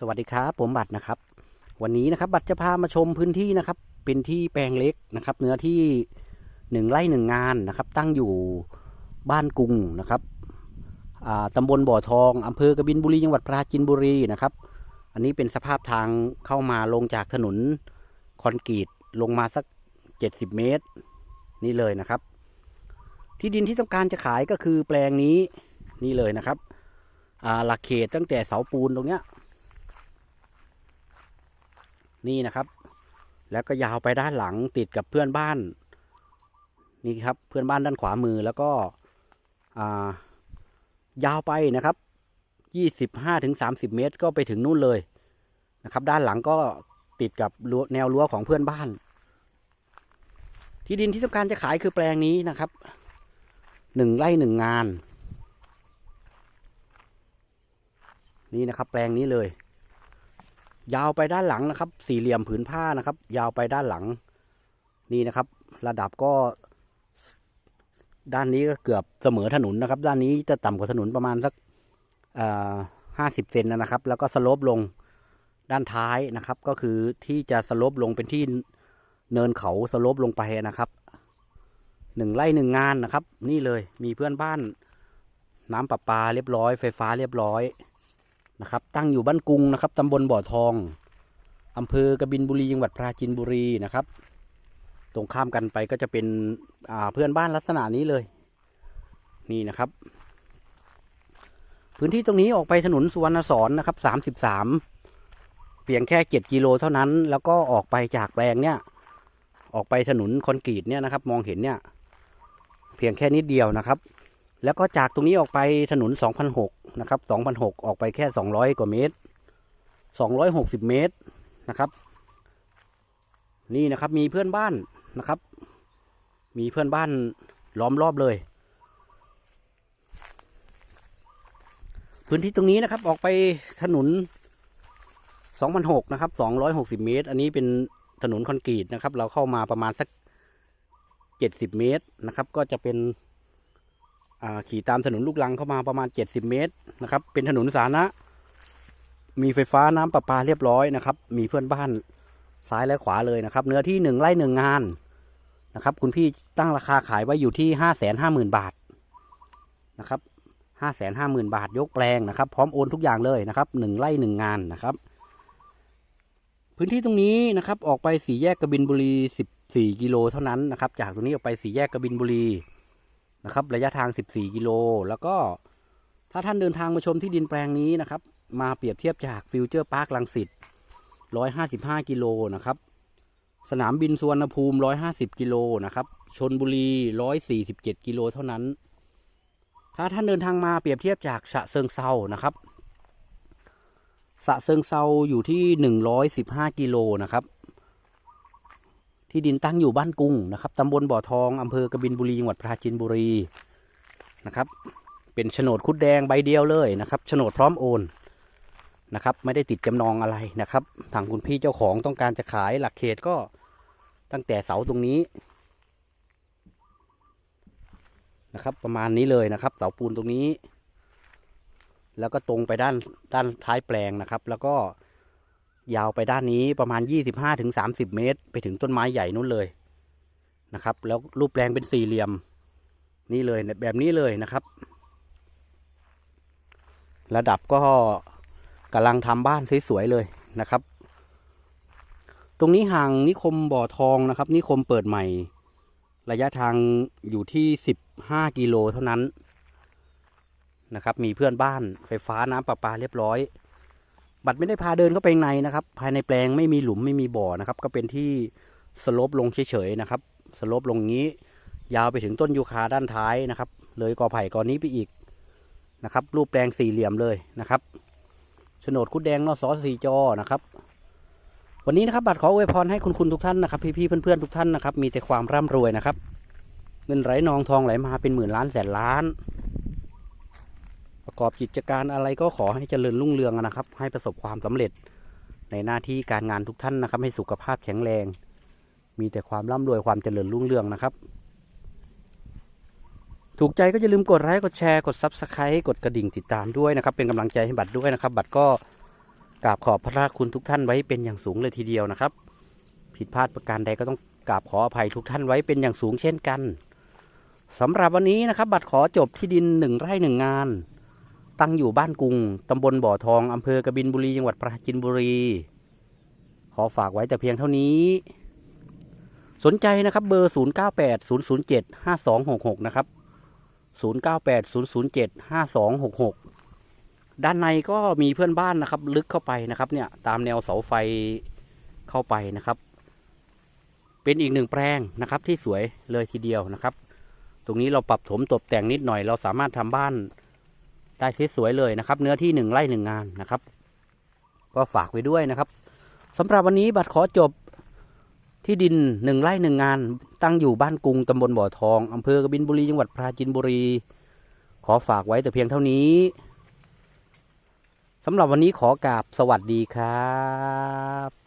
สวัสดีครับผมบัตรนะครับ วันนี้นะครับบัตรจะพามาชมพื้นที่นะครับ เป็นที่แปลงเล็กนะครับ เนื้อที่หนึ่งไร่หนึ่งงานนะครับ ตั้งอยู่บ้านกุงนะครับอ่าตำบลบ่อทองอำเภอกบินบุรีจังหวัดปราจีนบุรีนะครับ อันนี้เป็นสภาพทางเข้ามาลงจากถนนคอนกรีตลงมาสัก 70 เมตร นี่เลยนะครับ ที่ดินที่ต้องการจะขายก็คือแปลงนี้นี่เลยนะครับอ่าหลักเขตตั้งแต่เสาปูนตรงเนี้ย นี่นะครับ แล้วก็ยาวไปด้านหลังติดกับเพื่อนบ้าน นี่ครับเพื่อนบ้านด้านขวามือแล้วก็ายาวไปนะครับยี่สิบห้าถึงสามสิบเมตร ก็ไปถึงนู่นเลยนะครับ ด้านหลังก็ติดกับแนวรั้วของเพื่อนบ้าน ที่ดินที่ต้องการจะขายคือแปลงนี้นะครับหนึ่งไร่หนึ่งงาน นี่นะครับ แปลงนี้เลย ยาวไปด้านหลังนะครับ สี่เหลี่ยมผืนผ้านะครับ ยาวไปด้านหลัง นี่นะครับ ระดับก็ ด้านนี้ก็เกือบเสมอถนนนะครับ ด้านนี้จะต่ำกว่าถนนประมาณสักห้าสิบเซนนะครับ แล้วก็สโลปลงด้านท้ายนะครับ ก็คือที่จะสโลปลงเป็นที่เนินเขาสโลปลงไปนะครับหนึ่งไร่หนึ่งงานนะครับ นี่เลยมีเพื่อนบ้าน น้ำประปาเรียบร้อย ไฟฟ้าเรียบร้อย นะครับ ตั้งอยู่บ้านกรุงนะครับตำบลบ่อทองอำเภอกบินบุรีจังหวัดปราจีนบุรีนะครับ ตรงข้ามกันไปก็จะเป็นเพื่อนบ้านลักษณะนี้เลย นี่นะครับ พื้นที่ตรงนี้ออกไปถนนสุวรรณสอนนะครับสามสิบสามเพียงแค่เจ็ดกิโลเท่านั้น แล้วก็ออกไปจากแปลงเนี่ยออกไปถนนคอนกรีตเนี่ยนะครับ มองเห็นเนี่ย เพียงแค่นิดเดียวนะครับ แล้วก็จากตรงนี้ออกไปถนน 2,006 นะครับ 2,006 ออกไปแค่ 200 กว่าเมตร 260 เมตรนะครับ นี่นะครับมีเพื่อนบ้านนะครับ มีเพื่อนบ้านล้อมรอบเลย พื้นที่ตรงนี้นะครับออกไปถนน 2,006 นะครับ 260 เมตร อันนี้เป็นถนนคอนกรีตนะครับ เราเข้ามาประมาณสัก 70 เมตรนะครับ ก็จะเป็น ขี่ตามถนนลูกลังเข้ามาประมาณ 70 เมตรนะครับ เป็นถนนสาธารณะ มีไฟฟ้าน้ำประปาเรียบร้อยนะครับ มีเพื่อนบ้านซ้ายและขวาเลยนะครับ เนื้อที่หนึ่งไร่หนึ่งงานนะครับ คุณพี่ตั้งราคาขายไว้อยู่ที่ห้าแสนห้าหมื่นบาทนะครับห้าแสนห้าหมื่นบาทยกแปลงนะครับ พร้อมโอนทุกอย่างเลยนะครับหนึ่งไร่หนึ่งงานนะครับ พื้นที่ตรงนี้นะครับ ออกไปสี่แยกกบินบุรีสิบสี่กิโลเท่านั้นนะครับ จากตรงนี้ออกไปสี่แยกกบินบุรี นะครับ ระยะทาง 14 กิโล แล้วก็ถ้าท่านเดินทางมาชมที่ดินแปลงนี้นะครับ มาเปรียบเทียบจากฟิวเจอร์พาร์คลังสิต155 กิโลนะครับ สนามบินสุวรรณภูมิ 150 กิโลนะครับชนบุรี 147 กิโลเท่านั้น ถ้าท่านเดินทางมาเปรียบเทียบจากฉะเซิงเซานะครับฉะเซิงเซาอยู่ที่ 115 กิโลนะครับ ที่ดินตั้งอยู่บ้านกุ้งนะครับตำบลบ่อทองอำเภอกบินบุรีจังหวัดปราจีนบุรีนะครับเป็นโฉนดคุดแดงใบเดียวเลยนะครับโฉนดพร้อมโอนนะครับไม่ได้ติดจำนองอะไรนะครับทางคุณพี่เจ้าของต้องการจะขายหลักเขตก็ตั้งแต่เสาตรงนี้นะครับประมาณนี้เลยนะครับ เสาปูนตรงนี้ แล้วก็ตรงไปด้านด้านท้ายแปลงนะครับ แล้วก็ ยาวไปด้านนี้ประมาณ 25-30ถึงเมตร ไปถึงต้นไม้ใหญ่นู้นเลยนะครับ แล้วรูปแปลงเป็นสี่เหลี่ยม นี่เลยแบบนี้เลยนะครับ ระดับก็กำลังทำบ้านสวยๆเลยนะครับ ตรงนี้ห่างนิคมบ่อทองนะครับ นิคมเปิดใหม่ ระยะทางอยู่ที่15กิโลเท่านั้นนะครับ มีเพื่อนบ้านไฟฟ้าน้ำประปาเรียบร้อย บัตรไม่ได้พาเดินเข้าไปในนะครับ ภายในแปลงไม่มีหลุมไม่มีบ่อนะครับ ก็เป็นที่สโลปลงเฉยๆนะครับสโลปลงงี้ ยาวไปถึงต้นยูคาด้านท้ายนะครับ เลยกอไผ่กอนี้ไปอีกนะครับ รูปแปลงสี่เหลี่ยมเลยนะครับโฉนดคุดแดงนอสอสีจอนะครับ วันนี้นะครับบัตรขออวยพรให้คุณคุณทุกท่านนะครับ พี่ๆเพื่อนๆทุกท่านนะครับ มีแต่ความร่ำรวยนะครับ เงินไหลนองทองไหลมาเป็นหมื่นล้านแสนล้าน ประกอบกิจการอะไรก็ขอให้เจริญรุ่งเรืองนะครับ ให้ประสบความสำเร็จในหน้าที่การงานทุกท่านนะครับ ให้สุขภาพแข็งแรง มีแต่ความร่ำรวยความเจริญรุ่งเรืองนะครับ ถูกใจก็อย่าลืมกดไลค์กดแชร์กด Subscribe กดกระดิ่งติดตามด้วยนะครับ เป็นกำลังใจให้บัตรด้วยนะครับ บัตรก็กราบขอบพระคุณทุกท่านไว้เป็นอย่างสูงเลยทีเดียวนะครับ ผิดพลาดประการใดก็ต้องกราบขออภัยทุกท่านไว้เป็นอย่างสูงเช่นกันสำหรับวันนี้นะครับ บัตรขอจบที่ดินหนึ่งไร่หนึ่งงาน ตั้งอยู่บ้านกรุง ตำบลบ่อทอง อำเภอกบินบุรี จังหวัดปราจีนบุรี ขอฝากไว้แต่เพียงเท่านี้ สนใจนะครับเบอร์ 0 9 8 0 0 7 5 2 6 6 นะครับ 0 9 8 0 0 7 5 2 6 6 ด้านในก็มีเพื่อนบ้านนะครับ ลึกเข้าไปนะครับเนี่ยตามแนวเสาไฟเข้าไปนะครับ เป็นอีกหนึ่งแปลงนะครับที่สวยเลยทีเดียวนะครับ ตรงนี้เราปรับถมตกแต่งนิดหน่อย เราสามารถทำบ้าน ได้สวยๆเลยนะครับ เนื้อที่หนึ่งไร่หนึ่งงานนะครับ ก็ฝากไว้ด้วยนะครับสำหรับวันนี้บัตรขอจบที่ดินหนึ่งไร่หนึ่งงาน ตั้งอยู่บ้านกรุงตำบลบ่อทองอำเภอกบินบุรีจังหวัดปราจีนบุรี ขอฝากไว้แต่เพียงเท่านี้สำหรับวันนี้ขอกราบสวัสดีครับ